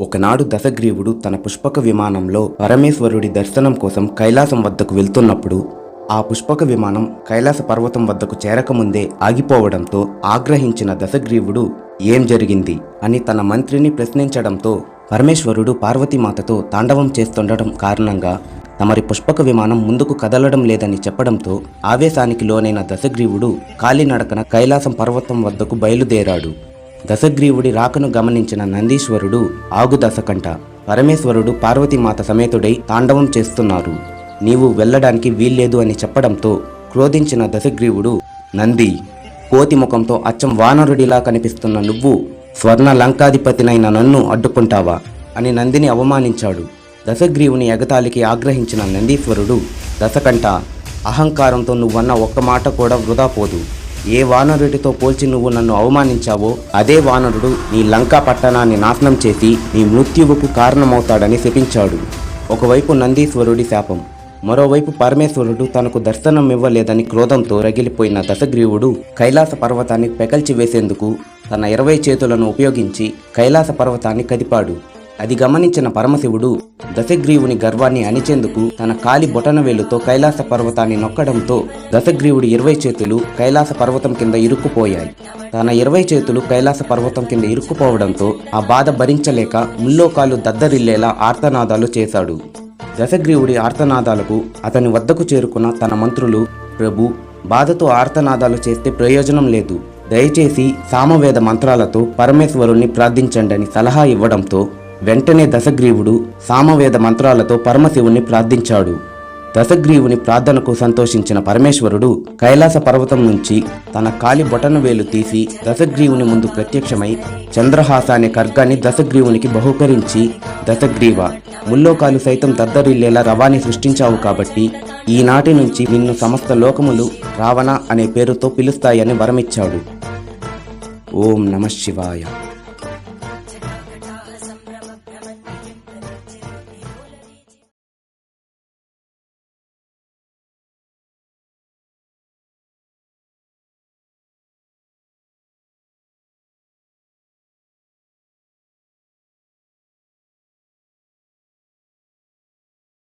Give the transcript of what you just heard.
ఒకనాడు దశగ్రీవుడు తన పుష్పక విమానంలో పరమేశ్వరుడి దర్శనం కోసం కైలాసం వద్దకు వెళ్తున్నప్పుడు ఆ పుష్పక విమానం కైలాస పర్వతం వద్దకు చేరకముందే ఆగిపోవడంతో ఆగ్రహించిన దశగ్రీవుడు ఏం జరిగింది? అని తన మంత్రిని ప్రశ్నించడంతో పరమేశ్వరుడు పార్వతీమాతతో తాండవం చేస్తుండటం కారణంగా తమరి పుష్పక విమానం ముందుకు కదలడం లేదని చెప్పడంతో ఆవేశానికి లోనైన దశగ్రీవుడు కాలినడకన కైలాసం పర్వతం వద్దకు బయలుదేరాడు. దశగ్రీవుడి రాకను గమనించిన నందీశ్వరుడు ఆగు దశకంట పరమేశ్వరుడు పార్వతీమాత సమేతుడై తాండవం చేస్తున్నారు. నీవు వెళ్ళడానికి వీల్లేదు అని చెప్పడంతో క్రోధించిన దశగ్రీవుడు నంది కోతి ముఖంతో అచ్చం వానరుడిలా కనిపిస్తున్న నువ్వు స్వర్ణ లంకాధిపతినైన నన్ను అడ్డుకుంటావా? అని నందిని అవమానించాడు. దశగ్రీవుని ఎగతాళికి ఆగ్రహించిన నందీశ్వరుడు దశకంట అహంకారంతో నువ్వన్న ఒక్క మాట కూడా వృధా పోదు. ఏ వానరుడితో పోల్చి నువ్వు నన్ను అవమానించావో అదే వానరుడు నీ లంకా పట్టణాన్ని నాశనం చేసి నీ మృత్యువుకు కారణమవుతాడని శపించాడు. ఒకవైపు నందీశ్వరుడి శాపం మరోవైపు పరమేశ్వరుడు తనకు దర్శనం ఇవ్వలేదని క్రోధంతో రగిలిపోయిన దశగ్రీవుడు కైలాస పర్వతాన్ని పెకల్చి వేసేందుకు తన ఇరవై చేతులను ఉపయోగించి కైలాస పర్వతాన్ని కదిపాడు. అది గమనించిన పరమశివుడు దశగ్రీవుని గర్వాన్ని అణిచేందుకు తన కాలి బొటన వేలుతో కైలాస పర్వతాన్ని నొక్కడంతో దశగ్రీవుడి ఇరవై చేతులు కైలాస పర్వతం కింద ఇరుక్కుపోయాయి. తన ఇరవై చేతులు కైలాస పర్వతం కింద ఇరుక్కుపోవడంతో ఆ బాధ భరించలేక ముల్లోకాలు దద్దరిల్లేలా ఆర్తనాదాలు చేశాడు. దశగ్రీవుడి ఆర్తనాదాలకు అతని వద్దకు చేరుకున్న తన మంత్రులు ప్రభు బాధతో ఆర్తనాదాలు చేస్తే ప్రయోజనం లేదు. దయచేసి సామవేద మంత్రాలతో పరమేశ్వరుణ్ణి ప్రార్థించండి అని సలహా ఇవ్వడంతో వెంటనే దశగ్రీవుడు సామవేద మంత్రాలతో పరమశివుణ్ణి ప్రార్థించాడు. దశగ్రీవుని ప్రార్థనకు సంతోషించిన పరమేశ్వరుడు కైలాస పర్వతం నుంచి తన కాలి బొటన వేలు తీసి దశగ్రీవుని ముందు ప్రత్యక్షమై చంద్రహాస అనే ఖర్గాన్ని దశగ్రీవునికి బహుకరించి దశగ్రీవ ముల్లోకాలు సైతం దద్దరిల్లేలా రవాణి సృష్టించావు కాబట్టి ఈనాటి నుంచి నిన్ను సమస్త లోకములు రావణ అనే పేరుతో పిలుస్తాయని వరమిచ్చాడు. ఓం నమ శివాయ.